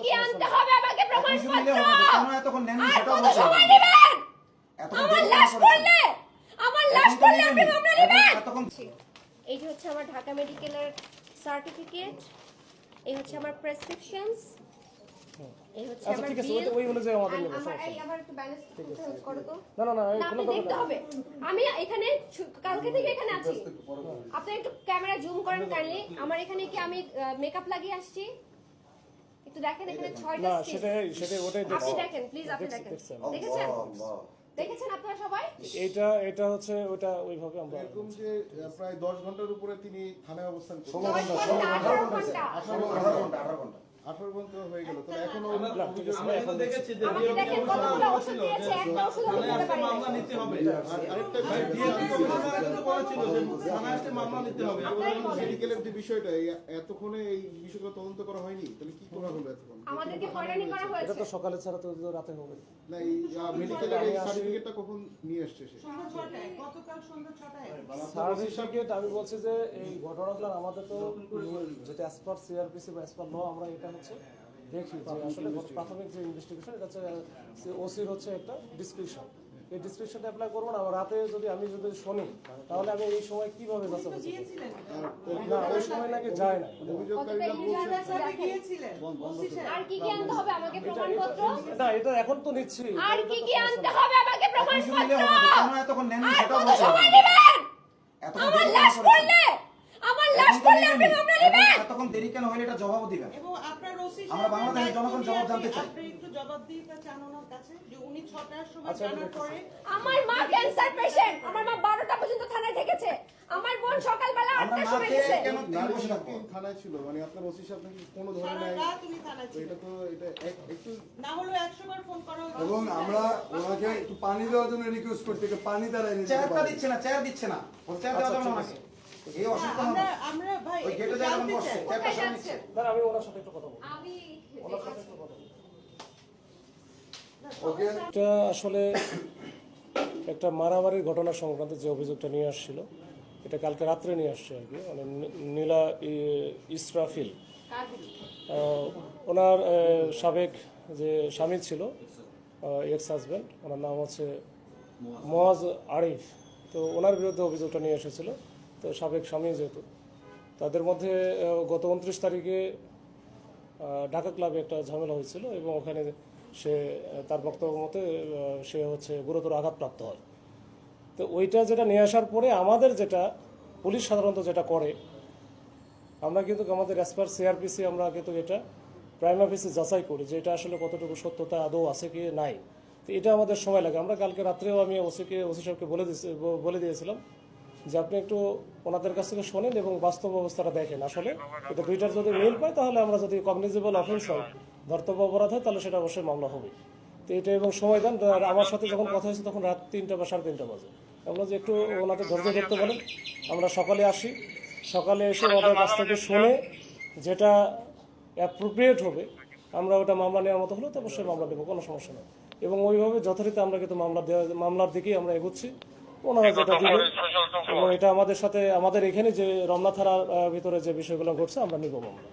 কি আনতে হবে আমাকে প্রমাণপত্র কেন এতক্ষণ সময় নেবেন? আমার লাশ পড়লে আমার লাশ পড়লে আপনি মামলা নেবেন? এই যে হচ্ছে আমার ঢাকা মেডিকেলের সার্টিফিকেট এই হচ্ছে আমার প্রেসক্রিপশনস এই হচ্ছে আচ্ছা আমার ঠিক আছে ওই- ওই অনুযায়ী আমাদের আর নেব আমার সমস্যা এই আমার একটু ব্যালেন্স করো তো। না না না কোনো দেখতে হবে। আমি এখানে কালকে থেকে এখানে আছি। আপনি একটু ক্যামেরা জুম করেন কাইন্ডলি আমার এখানে কি আমি মেকআপ লাগিয়ে আসছি? একটু দেখেন এখানে ছয়টা না। সেটাই সেটাই ওটাই আপনি দেখছি দেখেন প্লিজ আপনি দেখেন। দেখেছেন? দেখেছেন আপনারা সবাই? এটা এটা হচ্ছে ওটা ওইভাবে আমরা এরকম যে প্রায় দশ ঘণ্টার উপরে তিনি থানায় অবস্থান করছেন। ষোলো দশ ঘণ্টা, ঘণ্টা, ষোলো আঠারো ঘণ্টা। ষোলো আঠারো ঘণ্টা আঠারো ঘণ্টা। আঠারো ঘণ্টা হয়ে গেল তাহলে এখনও না, ঠিক আছে, আমরা কিন্তু দেখেছি যে কতগুলো ওষুধ দিয়েছে একটা ওষুধ দিতে মামলা নিতে হবে। আর আরেকটা ভাই, বিষয় DSP কমিশনার আগে তো বলেছিল যে থানায় আসতে মামলা নিতে হবে। আপনারাই বলেন। যে বিষয়টা এতক্ষণে এই বিষয়গুলো তদন্ত করা হয়নি? তাহলে কি করা হলো এতক্ষণ? আমাদেরকে হয়রানি করা এটা তো সকালে ছাড়া তো রাতে হবে। না এই সার্টিফিকেটটা কখন নিয়ে আসছে সে? সার্টিফিকেট আমি বলছি যে এই ঘটনাগুলো আমাদের তো যেটা অ্যাজ পার সিআরপিসি বা অ্যাজ পার ল আমরা এটা হচ্ছে। দেখি যে আসলে প্রাথমিক যে ইনভেস্টিগেশন এটা হচ্ছে ওসির হচ্ছে একটা ডিসক্রিপশন এই ডিসক্রিপশনটা অ্যাপ্লাই করব না রাতে যদি আমি যদি শুনি তাহলে আমি এই সময় কীভাবে না ওই সময় নাকি যায় না। আর কি কি আনতে হবে আমাকে প্রমাণপত্র? না এটা এখন তো নিচ্ছি। আর কি কি আনতে হবে আমাকে প্রমাণপত্র হবে না। কেন এতক্ষণ নেননি আর সেটাও কত বলতে সময় হবে। নেবেন এতক্ষণ আমার দেরি কেন লাশ করেছেন? পড়লে আমার লাশ এখন তো পড়লে আপনি নেবেনই। মামলা এখন দেরি কেন হলে এটা জবাবও দিবেন। এবং আপনার ওসি আমরা বাংলাদেশের জনগণ জবাব জানতে চাই। আপনি একটু জবাব দিতে চান ওনার কাছে যে উনি ছটার সময় আচ্ছা, জানার পরে আমার মা ক্যান্সার পেশেন্ট আমার মা বারোটা পর্যন্ত থানায় থেকেছে। আমার বোন সকালবেলা আমরা আটটার সময় গেছে। কেন বসে থাকব? থানায় ছিল মানে আপনার ওসি সাহেব নাকি কোনো ধরনের রাত উনি থানায় ছিল। এটা তো এটা একটু না হলেও একশো বার ফোন করা। এবং আমরা ওনাকে একটু পানি দেওয়ার জন্য রিকোয়েস্ট করতে পানি দ্বারা এনে চেয়ারটা দিচ্ছে না চেয়ার দিচ্ছে না। চেয়ার দেওয়া যাবে না ওনাকে। এই আমরা হবে। আমরা ভাই ওই গেটে বসছে নিচ্ছে আমি ওনার সাথে একটু কথা বলব। আমি ওনার সাথে একটু কথা বলব। ওকে। এটা আসলে একটা মারামারির ঘটনা সংক্রান্ত যে অভিযোগটা নিয়ে আসছিল এটা কালকে রাত্রে নিয়ে আসছে আর কি মানে নীলা ইসরাফিল। ওনার সাবেক যে স্বামী ছিল এক্স হাজব্যান্ড ওনার নাম হচ্ছে মোয়াজ আরিফ। তো ওনার বিরুদ্ধে অভিযোগটা নিয়ে এসেছিল। তো সাবেক স্বামী যেহেতু, তাদের মধ্যে গত উনত্রিশ তারিখে ঢাকা ক্লাবে একটা ঝামেলা হয়েছিল এবং ওখানে সে তার বক্তব্য মতে সে হচ্ছে গুরুতর আঘাতপ্রাপ্ত হয়। তো ওইটা যেটা নিয়ে আসার পরে আমাদের যেটা, পুলিশ সাধারণত যেটা করে, আমরা কিন্তু আমাদের অ্যাজ পার সিআরপিসি আমরা কিন্তু এটা প্রাইম অফিসে যাচাই করি যে এটা আসলে কতটুকু সত্যতা, আদৌ আছে কি, নাই। তো এটা আমাদের সময় লাগে। আমরা কালকে রাত্রেও আমি ওসিকে ওসি সাহেবকে বলে দিয়েছি বলে দিয়েছিলাম। যে আপনি একটু ওনাদের কাছ থেকে শোনেন এবং বাস্তব অবস্থাটা দেখেন। আসলে এটা দুইটার যদি মিল পায়, তাহলে আমরা যদি কগনিজেবল অফেন্স হয়, ধর্তব্য অপরাধ হয়, তাহলে সেটা অবশ্যই মামলা হবে। তো এটা এবং সময় দেন আমার সাথে যখন কথা হয়েছে তখন রাত তিনটা বা সাড়ে তিনটা বাজে। আমরা যে একটু ওনাদের ধৈর্য ধরতে বলেন, আমরা সকালে আসি। সকালে এসে ওনাদের কাছ থেকে শুনে যেটা অ্যাপ্রোপ্রিয়েট হবে, আমরা ওটা মামলা নেওয়ার মতো হলে তো অবশ্যই মামলা দেবো, কোনো সমস্যা নেই। এবং ওইভাবে যথারীতি আমরা কিন্তু মামলা দেওয়া মামলার দিকেই আমরা এগোচ্ছি। ওনারা যেটা দিবেন এবং এটা আমাদের সাথে আমাদের এখানে যে রমনা থানার ভিতরে যে বিষয়গুলো ঘটছে আমরা নিব মামলা।